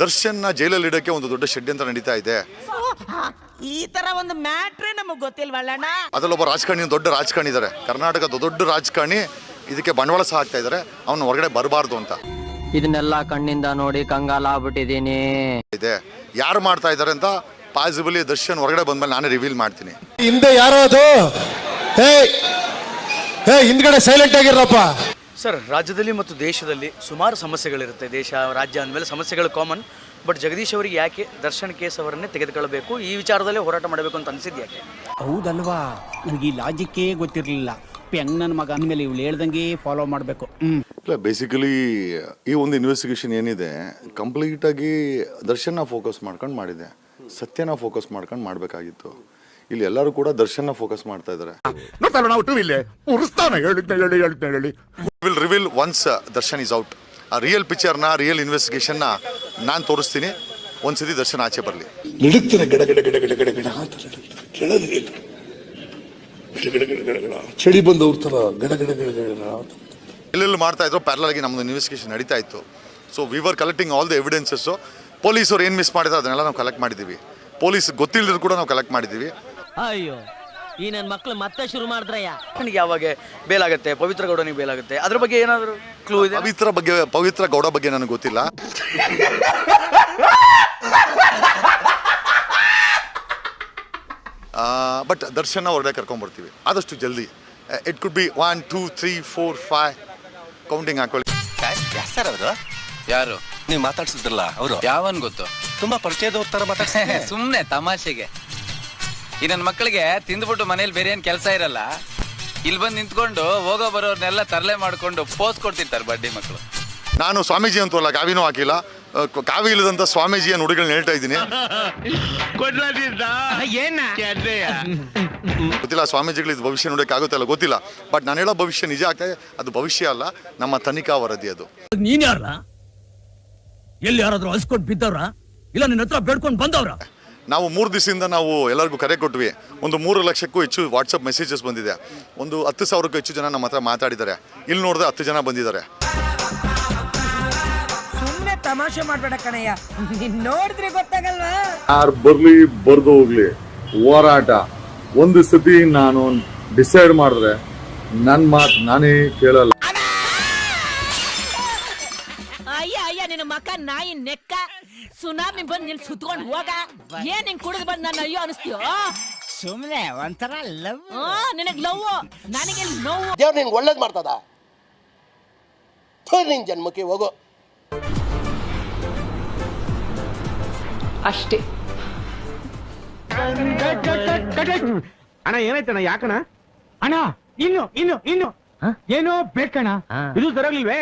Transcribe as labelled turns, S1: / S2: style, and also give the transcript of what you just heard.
S1: ದರ್ಶನ್ನ ಜೈಲಲ್ಲಿ ಇಡಕ್ಕೆ ಒಂದು ದೊಡ್ಡ ಷಡ್ಯಂತ್ರ ನಡೀತಾ ಇದೆ.
S2: ಈ ತರ ಒಂದು ಮ್ಯಾಟ್ರೇ ನಮಗ್ ಗೊತ್ತಿಲ್ವಲ್ಲಣ್ಣ
S1: ಅದ್ರಲ್ಲೊಬ್ಬ ರಾಜಕಾರಣಿ ದೊಡ್ಡ ರಾಜಕಾರಣಿ ಇದ್ದಾರೆ ಕರ್ನಾಟಕದ ದೊಡ್ಡ ರಾಜಕಾರಣಿ ಇದಕ್ಕೆ ಬಂಡವಾಳ ಸಹ ಹಾಕ್ತಾ ಇದ್ದಾರೆ ಅವನು ಹೊರಗಡೆ ಬರಬಾರ್ದು ಅಂತ.
S3: ಇದನ್ನೆಲ್ಲ ಕಣ್ಣಿಂದ ನೋಡಿ ಕಂಗಾಲ ಆಗ್ಬಿಟ್ಟಿದೀನಿ
S1: ಇದೆ. ಯಾರು ಮಾಡ್ತಾ ಇದ್ದಾರೆ ಅಂತ ಪಾಸಿಬಲಿ ದರ್ಶನ್ ಹೊರಗಡೆ ಬಂದ್ಮೇಲೆ ನಾನೇ ರಿವೀಲ್ ಮಾಡ್ತೀನಿ.
S4: ಹಿಂದೆ ಯಾರೋ ಅದು ಹೇ ಹೇ ಹಿಂದ್ಗಡೆ ಸೈಲೆಂಟ್ ಆಗಿರಪ್ಪ
S5: ಸರ್ ರಾಜ್ಯದಲ್ಲಿ ಮತ್ತು ದೇಶದಲ್ಲಿ ಸುಮಾರು ಸಮಸ್ಯೆಗಳಿರುತ್ತೆ. ದೇಶ ರಾಜ್ಯ ಅಂದಮೇಲೆ ಸಮಸ್ಯೆಗಳು ಕಾಮನ್ ಬಟ್ ಜಗದೀಶ್ ಅವರಿಗೆ ಯಾಕೆ ದರ್ಶನ್ ಕೇಸ್ ಅವರನ್ನೇ ತೆಗೆದುಕೊಳ್ಳಬೇಕು? ಈ ವಿಚಾರದಲ್ಲೇ ಹೋರಾಟ ಮಾಡಬೇಕು ಅಂತ ಅನಿಸಿದ್ದು ಯಾಕೆ?
S6: ಹೌದಲ್ವಾ? ನನಗೆ ಈ ಲಾಜಿಕ್ಕೇ ಗೊತ್ತಿರಲಿಲ್ಲ. ಹೆಂಗ್ ನನ್ನ ಮಗ ಅಂದಮೇಲೆ ಇವಳು ಹೇಳ್ದಂಗೆ ಫಾಲೋ ಮಾಡಬೇಕು.
S1: ಇಲ್ಲ ಬೇಸಿಕಲಿ ಈ ಒಂದು ಇನ್ವೆಸ್ಟಿಗೇಷನ್ ಏನಿದೆ ಕಂಪ್ಲೀಟಾಗಿ ದರ್ಶನ ಫೋಕಸ್ ಮಾಡ್ಕೊಂಡು ಮಾಡಿದೆ. ಸತ್ಯನ ಫೋಕಸ್ ಮಾಡ್ಕೊಂಡು ಮಾಡಬೇಕಾಗಿತ್ತು. ಇಲ್ಲಿ ಎಲ್ಲರೂ ಕೂಡ ದರ್ಶನ ಫೋಕಸ್ ಮಾಡ್ತಾ ಇದ್ದಾರೆ
S7: ನೋಡ್ತಾರ ನಾವು ಟಿವಿ ಇಲ್ಲೇ ಉರಿಸ್ತಾನೆ ಹೇಳಿದ್ನ ಹೇಳಿ ಹೇಳಿದ್ನ ಹೇಳಿ
S1: will reveal once Darshan is out ಆ ರಿಯಲ್ ಪಿಕ್ಚರ್ನ ರಿಯಲ್ ಇನ್ವೆಸ್ಟಿಗೇಷನ್ನ ನಾನು ತೋರಿಸ್ತೀನಿ ಒಂದ್ಸತಿ ದರ್ಶನ್ ಆಚೆ ಬರಲಿ
S7: ನಡುತ್ತಿನ ಗಡ ಗಡ ಗಡ ಗಡ ಗಡ ಕೆಳಗೆ. ಚಳಿ ಬಂದವ್ರ ತರ ಗಡ ಗಡ ಗಡ
S1: ಎಲ್ಲೆಲ್ಲಿ ಮಾಡ್ತಾ ಇದ್ರು ಪ್ಯಾರಲ್ ಆಗಿ ನಮ್ದು ಇನ್ವೆಸ್ಟಿಗೇಷನ್ ನಡೀತಾ ಇತ್ತು so we were collecting all the evidences ಪೊಲೀಸರು ಏನು ಮಿಸ್ ಮಾಡಿದ್ರು ಅದನ್ನೆಲ್ಲ ನಾವು ಕಲೆಕ್ಟ್ ಮಾಡಿದ್ದೀವಿ ಪೊಲೀಸ್ ಗೊತ್ತಿಲ್ಲದ್ರು ಕೂಡ ನಾವು ಕಲೆಕ್ಟ್ ಮಾಡಿದ್ದೀವಿ
S3: ಅಯ್ಯೋ ಈ ನನ್ ಮಕ್ಳು ಮತ್ತೆ ಶುರು ಮಾಡಿದ್ರಯ್ಯ.
S5: ನನಗೆ ಯಾವಾಗ ಬೇಲಾಗುತ್ತೆ? ಪವಿತ್ರ ಗೌಡನಿಗೆ ಬೇಲಾಗುತ್ತೆ? ಅದ್ರ ಬಗ್ಗೆ ಏನಾದರೂ ಕ್ಲೂ ಇದೆ?
S1: ಪವಿತ್ರ ಬಗ್ಗೆ ಪವಿತ್ರ ಗೌಡ ಬಗ್ಗೆ ನನಗೆ ಗೊತ್ತಿಲ್ಲ. ಬಟ್ ದರ್ಶನ ಹೊರಗಡೆ ಕರ್ಕೊಂಡ್ಬರ್ತೀವಿ ಆದಷ್ಟು ಜಲ್ದಿ. It could be one two three four five counting ಹಾಕೊಳ್ಳಿ.
S8: ಸರ್ ಅವರು? ಯಾರು? ನೀವು ಮಾತಾಡ್ಸಿದ್ರಲ್ಲ ಅವರು? ಯಾವನ್ ಗೊತ್ತು? ತುಂಬಾ ಪರಿಚಯದವ್ರ ತರ ಮಾತಾಡ್ಸ ಸುಮ್ಮನೆ ತಮಾಷೆಗೆ. ಈ ನನ್ನ ಮಕ್ಕಳಿಗೆ ತಿಂದ್ಬಿಟ್ಟು ಮನೇಲಿ ಬೇರೆ ಏನ್ ಕೆಲಸ ಇರಲ್ಲ. ಇಲ್ಲಿ ಬಂದು ನಿಂತ್ಕೊಂಡು ಹೋಗೋ ಬರೋರ್ನೆಲ್ಲ ತರಲೆ ಮಾಡ್ಕೊಂಡು ಪೋಸ್ ಕೊಡ್ತಿರ್ತಾರೆ ಬಡ್ಡಿ ಮಕ್ಕಳು
S1: ನಾನು ಸ್ವಾಮೀಜಿ ಅಂತೂ ಅಲ್ಲ ಕಾವಿನೂ ಹಾಕಿಲ್ಲ. ಕಾವಿ ಇಲ್ಲದಂತ ಸ್ವಾಮೀಜಿಯ ನುಡಿಗಳನ್ನ ಹೇಳ್ತಾ ಇದ್ದೀನಿ. ಗೊತ್ತಿಲ್ಲ ಸ್ವಾಮೀಜಿಗಳು ಇದು ಭವಿಷ್ಯ ನೋಡಕ್ಕೆ ಆಗುತ್ತಲ್ಲ ಗೊತ್ತಿಲ್ಲ. ಬಟ್ ನಾನು ಹೇಳೋ ಭವಿಷ್ಯ ನಿಜ ಆಗ್ತದೆ ಅದು ಭವಿಷ್ಯ ಅಲ್ಲ ನಮ್ಮ ತನಿಖಾ ವರದಿ ಅದು.
S6: ನೀನ್ ಯಾರ ಎಲ್ಲಿ ಯಾರಾದ್ರೂ ಹಸ್ಕೊಂಡು ಬಿದ್ದವ್ರ? ಇಲ್ಲ ನಿನ್ನ ಹತ್ರ ಬೇಡ್ಕೊಂಡು ಬಂದವ್ರ?
S1: ನಾವು ಮೂರು ದಿವಸದಿಂದ ನಾವು ಎಲ್ಲರಿಗೂ ಕರೆ ಕೊಟ್ವಿ. ಒಂದು ಮೂರು ಲಕ್ಷಕ್ಕೂ ಹೆಚ್ಚು ವಾಟ್ಸಪ್ ಮೆಸೇಜಸ್ ಬಂದಿದೆ. ಒಂದು ಹತ್ತು ಸಾವಿರಕ್ಕೂ ಹೆಚ್ಚು ಜನ ನಮ್ಮ ಹತ್ರ ಮಾತಾಡಿದ್ದಾರೆ. ಇಲ್ಲಿ ನೋಡಿದ್ರೆ ಹತ್ತು ಜನ ಬಂದಿದ್ದಾರೆ.
S2: ಸುಮ್ಮನೆ ತಮಾಷೆ ಮಾಡಬೇಡ ಕಣಯ್ಯ. ನೀನ್ ನೋಡಿದ್ರೆ ಗೊತ್ತಾಗಲ್ವಾ?
S7: ಯಾರು ಬರ್ಲಿ ಬರ್ದು ಹೋಗ್ಲಿ. ಹೋರಾಟ. ಒಂದು ಸತಿ ನಾನು ಡಿಸೈಡ್ ಮಾಡಿದ್ರೆ ನನ್ನ ಮಾತು ನಾನೇ ಕೇಳಲ್ಲ.
S2: ಅಯ್ಯ ಅಯ್ಯ ನಿನ್ನ ಮಕ್ಕ ನಾಯಿ ನೆಕ್ಕ ಸುನಾಮಿ ಬಂದ್ ನಿಲ್ ಸುತ್ಕೊಂಡ್ ಹೋಗ. ಏನ್ ಹಿಂಗ್ ಕುಡಿದ್ ಬಂದ್ ನನ್ನ ಅಯ್ಯೋ ಅನಿಸ್ತೀಯೋ?
S6: ಸುಮ್ನೆ ಒಂಥರ ಲವ್.
S2: ಆ, ನಿನಗ್ ಲವ್ ನನಗೆ ನೋವು
S9: ದೇವ್ರು ನಿನ್ಗೆ ಒಳ್ಳೇದು ಮಾಡ್ತದ? ಥು, ನಿನ್ ಜನ್ಮಕ್ಕೆ ಹೋಗು.
S10: ಅಷ್ಟೇ.
S6: ಅಣ್ಣ ಏನಾಯ್ತಣ್ಣ ಯಾಕಣ ಅಣ್ಣ ಇನ್ನು ಇನ್ನು ಇನ್ನು. ಏನೋ ಬೇಕಣ್ಣ. ಇದು ಸರಿಯಾಗ್ಲಿಲ್ವೇ?